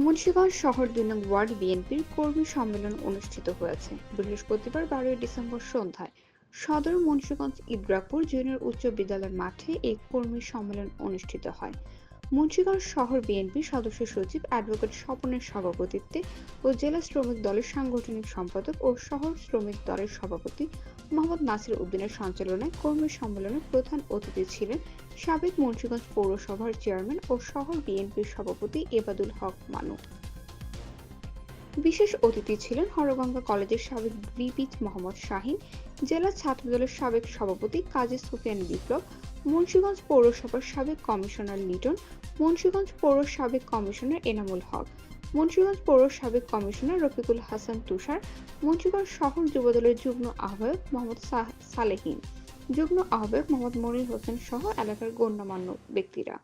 মুন্সিগঞ্জ শহর দুই নং ওয়ার্ড বিএনপির কর্মী সম্মেলন অনুষ্ঠিত হয়েছে। বৃহস্পতিবার বারোই ডিসেম্বর সন্ধ্যায় সদর মুন্সিগঞ্জ ইব্রাপুর জুনিয়র উচ্চ বিদ্যালয়ের মাঠে এই কর্মী সম্মেলন অনুষ্ঠিত হয়। মুন্সিগঞ্জ শহর বিএনপি সদস্য সচিব অ্যাডভোকেট স্বপনের সভাপতিত্বে ও জেলা শ্রমিক দলের সাংগঠনিক সম্পাদক ও শহর শ্রমিক দলের সভাপতি মোহাম্মদ নাসির উদ্দিনের সঞ্চালনায় কর্মী সম্মেলনে প্রধান অতিথি ছিলেন সাবেক মুন্সিগঞ্জ পৌরসভার চেয়ারম্যান ও শহর বিএনপির সভাপতি এবাদুল হক মানু। বিশেষ অতিথি ছিলেন হরগঙ্গা কলেজের সাবেক ভিপি মোহাম্মদ শাহিন, জেলা ছাত্রদলের সাবেক সভাপতি কাজী সুফিয়ান বিপ্লব, মুন্সিগঞ্জ পৌরসভার সাবেক কমিশনার লিটন, মুন্সিগঞ্জ পৌর সাবেক কমিশনার এনামুল হক, মুন্সিগঞ্জ পৌর সাবেক কমিশনার রফিকুল হাসান তুষার, মুন্সিগঞ্জ শহর যুবদলের যুগ্ম আহ্বায়ক মোহাম্মদ সালেহীন, যুগ্ম আহ্বায়ক মোহাম্মদ মনির হোসেন সহ এলাকার গণ্যমান্য ব্যক্তিরা।